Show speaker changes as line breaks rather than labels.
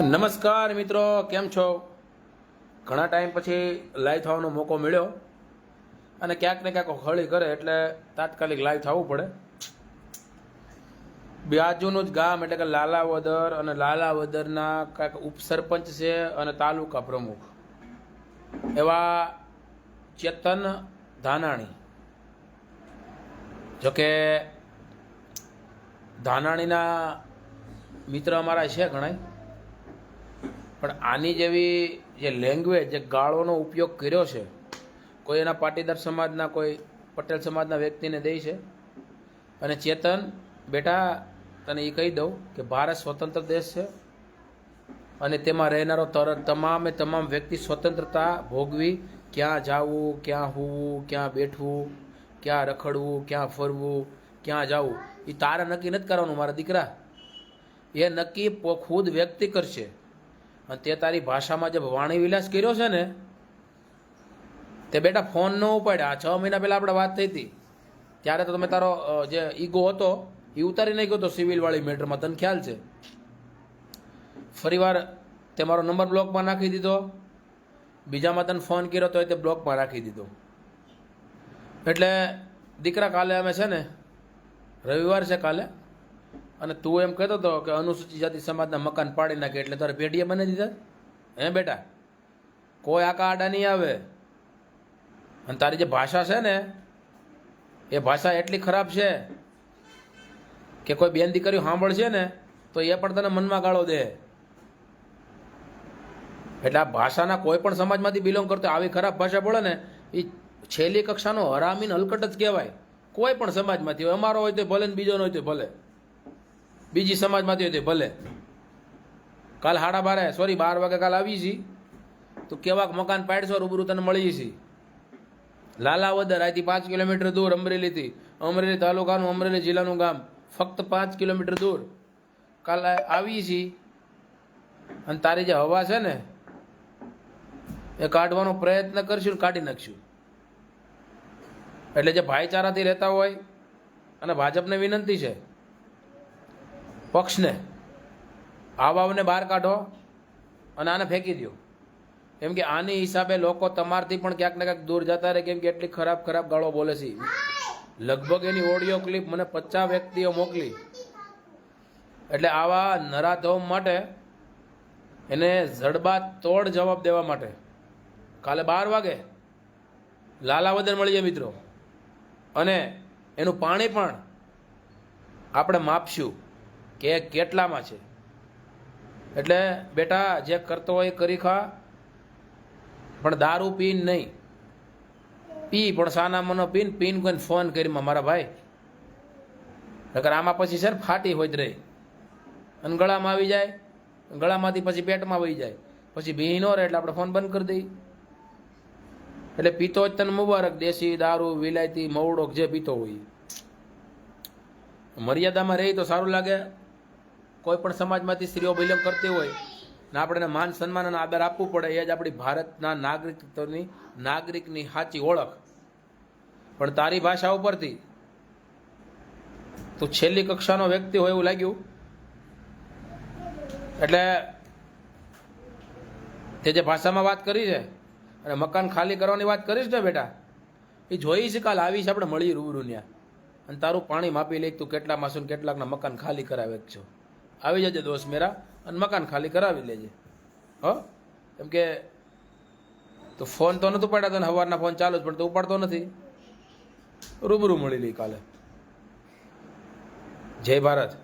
નમસ્કાર મિત્રો, કેમ છો? ઘણા ટાઈમ પછી લાઈવ થવાનો મોકો મળ્યો અને ક્યાંક ને ક્યાંક હળી કરે એટલે તાત્કાલિક લાઈવ થવું પડે. બાજુનું જ ગામ એટલે કે લાલાવદર અને લાલાવદરના કાંઈક ઉપસરપંચ છે અને તાલુકા પ્રમુખ. એવા ચેતન ધાનાણી. જોકે ધાનાણીના મિત્ર અમારા છે ઘણાય. પણ આની જેવી જે લેંગ્વેજ જે ગાળોનો ઉપયોગ કર્યો છે, કોઈ એના પાટીદાર સમાજના, કોઈ પટેલ સમાજના વ્યક્તિને દે છે? અને ચેતન, બેટા, તને એ કહી દઉં કે ભારત સ્વતંત્ર દેશ છે અને તેમાં રહેનારો તરત તમામે તમામ વ્યક્તિ સ્વતંત્રતા ભોગવી ક્યાં જાવું, ક્યાં હોવું, ક્યાં બેઠવું, ક્યાં રખડવું, ક્યાં ફરવું, ક્યાં જવું એ તારે નક્કી નથી કરવાનું મારા દીકરા. એ નક્કી ખુદ વ્યક્તિ કરશે. અને તે તારી ભાષામાં જે વાણી વિલાસ કર્યો છે ને, તે બેટા ફોન ન ઉપાડ્યા. આ છ મહિના પહેલાં આપણે વાત થઈ હતી. ત્યારે તો તમે તારો જે ઈગો હતો, એ ઉતારી નાખ્યો હતો સિવિલવાળી મેટરમાં. તને ખ્યાલ છે? ફરીવાર તે મારો નંબર બ્લોકમાં નાખી દીધો. બીજામાં તને ફોન કર્યો તો તે બ્લોકમાં રાખી દીધો. એટલે દીકરા કાલે અમે છે ને, રવિવાર છે કાલે અને તું એમ કહેતો હતો કે અનુસૂચિત જાતિ સમાજના મકાન પાડી નાખે એટલે તારે પેઢીએ બની દીધા? હે બેટા, કોઈ આકા આડા નહીં આવે. અને તારી જે ભાષા છે ને, એ ભાષા એટલી ખરાબ છે કે કોઈ બેન દીકરીઓ સાંભળશે ને, તો એ પણ તને મનમાં ગાળો દે. એટલે આ ભાષાના કોઈ પણ સમાજમાંથી બિલોંગ કરતો આવી ખરાબ ભાષા બોલે ને એ છેલ્લી કક્ષાનો હરામીન હલકટ જ કહેવાય. કોઈ પણ સમાજમાંથી હોય, અમારો હોય તો ભલે ને બીજો હોય તો ભલે. બીજી સમાજમાંથી હોય તો ભલે. કાલ સાડા બારે સોરી બાર વાગે કાલ આવી છી તો કેવાક મકાન પાડશો, રૂબરૂ તને મળી છી લાલાવદર અહીંથી પાંચ કિલોમીટર દૂર અમરેલીથી અમરેલી તાલુકાનું, અમરેલી જિલ્લાનું ગામ. ફક્ત પાંચ કિલોમીટર દૂર. કાલ આવી છી અને તારી જે હવા છે ને, એ કાઢવાનો પ્રયત્ન કરશું કાઢી નાખશું. એટલે જે ભાઈચારાથી રહેતા હોય, અને ભાજપને વિનંતી છે પક્ષને આવાવને બહાર કાઢો અને આને ફેંકી દો કેમ કે આની હિસાબે લોકો તમારથી પણ ક્યાંક ને ક્યાંક દૂર જતા રહે, કેમ કે એટલી ખરાબ ખરાબ ગાળો બોલે છે. લગભગ એની ઓડિયો ક્લિપ મને પચાસ વ્યક્તિઓ મોકલી. એટલે આવા નરાધમ માટે એને જડબા તોડ જવાબ દેવા માટે. કાલે બાર વાગે લાલાવદર મળીએ મિત્રો. અને એનું પાણી પણ આપણે માપશું. કે કેટલામાં છે? એટલે બેટા, જે કરતો હોય કરી ખા. પણ દારૂ પીન નહીં. પી, પણ સાના પીન પીન કોઈને ફોન કરીમાં મારા ભાઈ. નકર આમાં પછી છે ને ફાટી હોય જ રહી અને ગળામાં આવી જાય. ગળામાંથી પછી પેટમાં વહી જાય. પછી ભી ન રહે એટલે આપણે ફોન બંધ કરી દઈએ. એટલે પીતો જ તને મુબારક, દેશી દારૂ, વિલાયતી મવડો જે પીતો હોય. મર્યાદામાં રહી તો સારું લાગે. કોઈ પણ સમાજમાંથી સ્ત્રીઓ બિલોંગ કરતી હોય, ને આપણે માન સન્માન અને આદર આપવું પડે, એ જ આપણી ભારતના નાગરિકત્વની, નાગરિકની સાચી ઓળખ. પણ તારી ભાષા ઉપરથી, તું છેલ્લી કક્ષાનો વ્યક્તિ હોય એવું લાગ્યું? એટલે, તે જે ભાષામાં વાત કરી છે, અને મકાન ખાલી કરવાની વાત કરીશ ને બેટા, એ જોઈ છે કાલ આવીશ આપણે મળી રૂબરૂ ત્યાં અને તારું પાણી માપી લઈ તું કેટલા માસું કેટલાકના મકાન ખાલી કરાવે જ છો. આવી જજે દોસ્ત મેરા અને મકાન ખાલી કરાવી લેજે. હો? કેમ કે તો ફોન તો નહોતું પડ્યા તને સવારના ફોન ચાલુ જ, પણ તું ઉપાડતો નથી. રૂબરૂ મળી લઈ કાલે. જય ભારત.